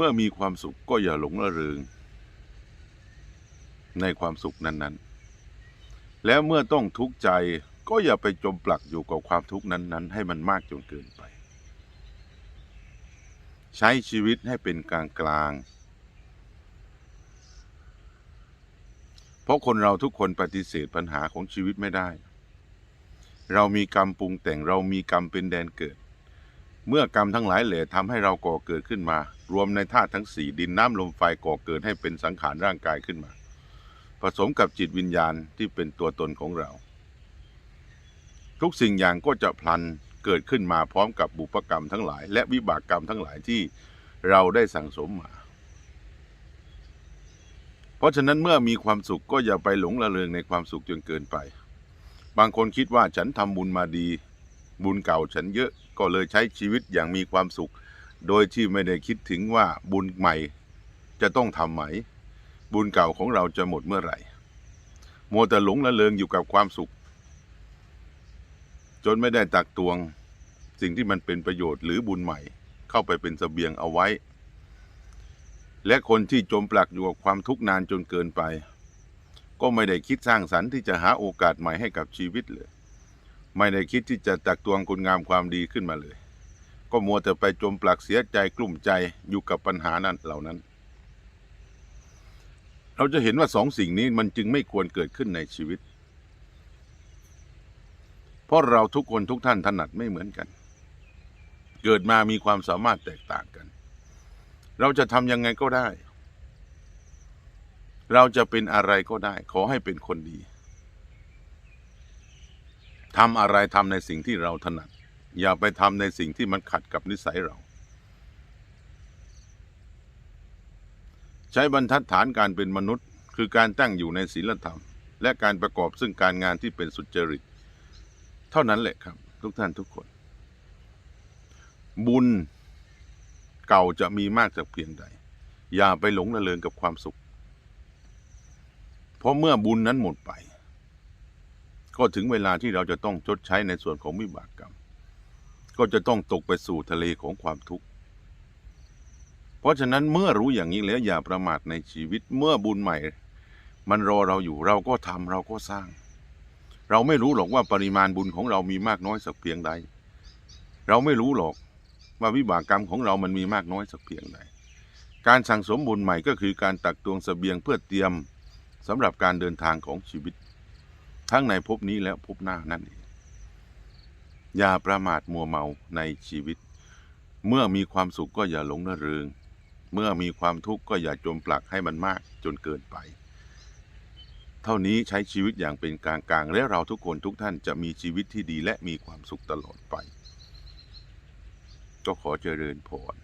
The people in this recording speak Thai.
มื่อมีความสุขก็อย่าหลงระเริง ในความสุขนั้น ๆ แล้วเมื่อต้องทุกข์ใจก็อย่าไปจมปลักอยู่กับความทุกข์นั้น ๆ ให้มันมากจนเกินไป ใช้ชีวิตให้เป็นกลางกลางๆเพราะคนเราทุกคนปฏิเสธปัญหาของชีวิตไม่ได้ เรามีกรรมปรุงแต่งเรามีกรรมเป็นแดนเกิด เมื่อกรรมทั้งหลายเหล่ทำให้เราก่อเกิดขึ้นมา รวมในธาตุทั้งสี่ดินน้ำลมไฟก่อเกิดให้เป็นสังขารร่างกายขึ้นมา ผสมกับจิตวิญญาณที่เป็นตัวตนของเรา ทุกสิ่งอย่างก็จะพลันเกิดขึ้นมาพร้อมกับบุพกรรมทั้งหลาย และวิบากกรรมทั้งหลายที่เราได้สั่งสมมา เพราะฉะนั้นเมื่อมีความสุขก็อย่าไปหลงระเริงในความสุขจนเกินไป บางคนคิดว่าฉันทำบุญมาดี บุญเก่าฉันเยอะ ก็เลยใช้ชีวิตอย่างมีความสุข โดยที่ไม่ได้คิดถึงว่าบุญใหม่จะต้องทำไหม บุญเก่าของเราจะหมดเมื่อไหร่มัวแต่หลงระเริงอยู่กับความสุข จนไม่ได้ตักตวงสิ่งที่มันเป็นประโยชน์หรือบุญใหม่ เข้าไปเป็นเสบียงเอาไว้ และคนที่จมปลักอยู่กับความทุกข์นานจนเกินไป ก็ไม่ได้คิดสร้างสรรค์ที่จะหาโอกาสใหม่ให้กับชีวิตเลย ไม่ได้คิดที่จะตักตวงคุณงามความดีขึ้นมาเลย ก็มัวแต่ไปจมปลักเสียใจกลุ่มใจอยู่กับปัญหานั้นเหล่านั้น เราจะเห็นว่าสองสิ่งนี้มันจึงไม่ควรเกิดขึ้นในชีวิต เพราะเราทุกคนทุกท่านถนัดไม่เหมือนกัน เกิดมามีความสามารถแตกต่างกัน เราจะทำยังไงก็ได้ เราจะเป็นอะไรก็ได้ ขอให้เป็นคนดี ทำอะไรทำในสิ่งที่เราถนัด อย่าไปทำในสิ่งที่มันขัดกับนิสัยเรา ใช้บรรทัดฐานการเป็นมนุษย์ คือการตั้งอยู่ในศีลธรรม และการประกอบซึ่งการงานที่เป็นสุจริต เท่านั้นแหละครับ ทุกท่านทุกคน บุญเก่าจะมีมากสักเพียงใด อย่าไปหลงระเริงกับความสุข เพราะเมื่อบุญนั้นหมดไป ก็ถึงเวลาที่เราจะต้องชดใช้ในส่วนของวิบากกรรม ก็จะต้องตกไปสู่ทะเลของความทุกข์ เพราะฉะนั้นเมื่อรู้อย่างนี้แล้วอย่าประมาทในชีวิตเมื่อบุญใหม่ มันรอเราอยู่เราก็ทำเราก็สร้าง เราไม่รู้หรอกว่าปริมาณบุญของเรามีมากน้อยสักเพียงใด เราไม่รู้หรอกว่าวิบากกรรมของเรามันมีมากน้อยสักเพียงใด การสั่งสมบุญใหม่ก็คือการตักตวงสเสบียงเพื่อเตรียมสำหรับการเดินทางของชีวิต ทั้งในภพนี้และภพหน้านั่นเองอย่าประมาทมัวเมาในชีวิต เมื่อมีความสุขก็อย่าหลงระเริง เมื่อมีความทุกข์ก็อย่าจมปลักให้มันมากจนเกินไป เท่านี้ใช้ชีวิตอย่างเป็นกลางๆและเราทุกคนทุกท่านจะมีชีวิตที่ดีและมีความสุขตลอดไป ก็ขอเจริญพร